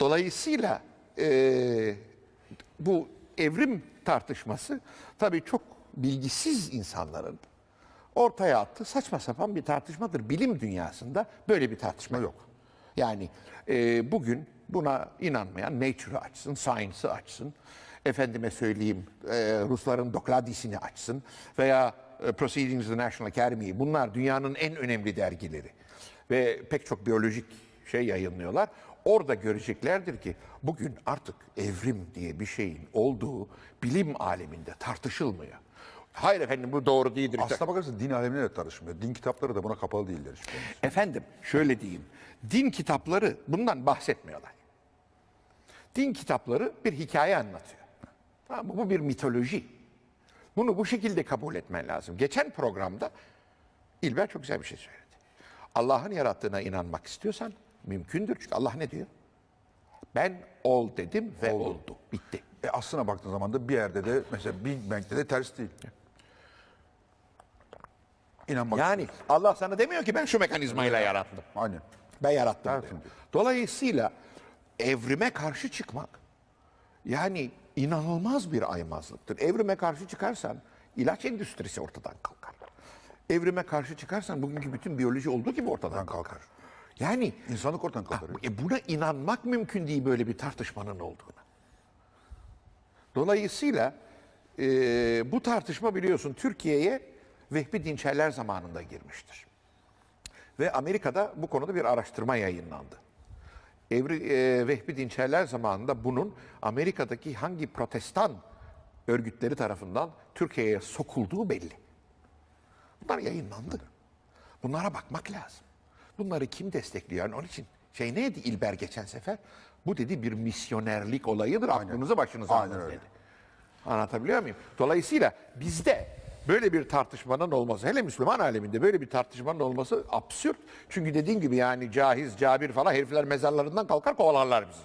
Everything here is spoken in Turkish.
Dolayısıyla e, bu evrim tartışması tabii çok bilgisiz insanların ortaya attığı saçma sapan bir tartışmadır. Bilim dünyasında böyle bir tartışma yok. Yani e, bugün buna inanmayan Nature'ı açsın, Science'ı açsın, efendime söyleyeyim e, Rusların Dokladis'ini açsın veya e, Proceedings of the National Academy'yi bunlar dünyanın en önemli dergileri ve pek çok biyolojik şey yayınlıyorlar. Orada göreceklerdir ki bugün artık evrim diye bir şeyin olduğu bilim aleminde tartışılmıyor. Hayır efendim bu doğru değildir. Aslına bakarsan din alemine de tartışmıyor. Din kitapları da buna kapalı değiller. hiçbir. Efendim şöyle diyeyim. Din kitapları bundan bahsetmiyorlar. Din kitapları bir hikaye anlatıyor. Tamam mı? Bu bir mitoloji. Bunu bu şekilde kabul etmen lazım. Geçen programda İlber çok güzel bir şey söyledi. Allah'ın yarattığına inanmak istiyorsan mümkündür. Çünkü Allah ne diyor? Ben ol dedim ve oldu. Bitti. E aslına baktığın zaman da bir yerde de mesela Big Bang'de de ters değil. İnanmak Yani Allah sana demiyor ki ben şu mekanizmayla yarattım. Aynen. Ben yarattım. Diyor. Dolayısıyla evrime karşı çıkmak yani inanılmaz bir aymazlıktır. Evrime karşı çıkarsan ilaç endüstrisi ortadan kalkar. Evrime karşı çıkarsan bugünkü bütün biyoloji olduğu gibi ortadan kalkar. Yani İnsanlık ortadan. Ah, e buna inanmak mümkün değil böyle bir tartışmanın olduğuna. Dolayısıyla e, bu tartışma biliyorsun Türkiye'ye Vehbi Dinçerler zamanında girmiştir. Ve Amerika'da bu konuda bir araştırma yayınlandı. Evri, e, Vehbi Dinçerler zamanında bunun Amerika'daki hangi protestan örgütleri tarafından Türkiye'ye sokulduğu belli. Bunlar yayınlandı. Bunlara bakmak lazım. Bunları kim destekliyor? Yani onun için şey neydi İlber geçen sefer? Bu dedi bir misyonerlik olayıdır. Aklınızı başınıza Aynen alın öyle. dedi. Anlatabiliyor muyum? Dolayısıyla bizde böyle bir tartışmanın olması, hele Müslüman aleminde böyle bir tartışmanın olması absürt. Çünkü dediğim gibi yani cahiz, cabir falan herifler mezarlarından kalkar kovalarlar bizi.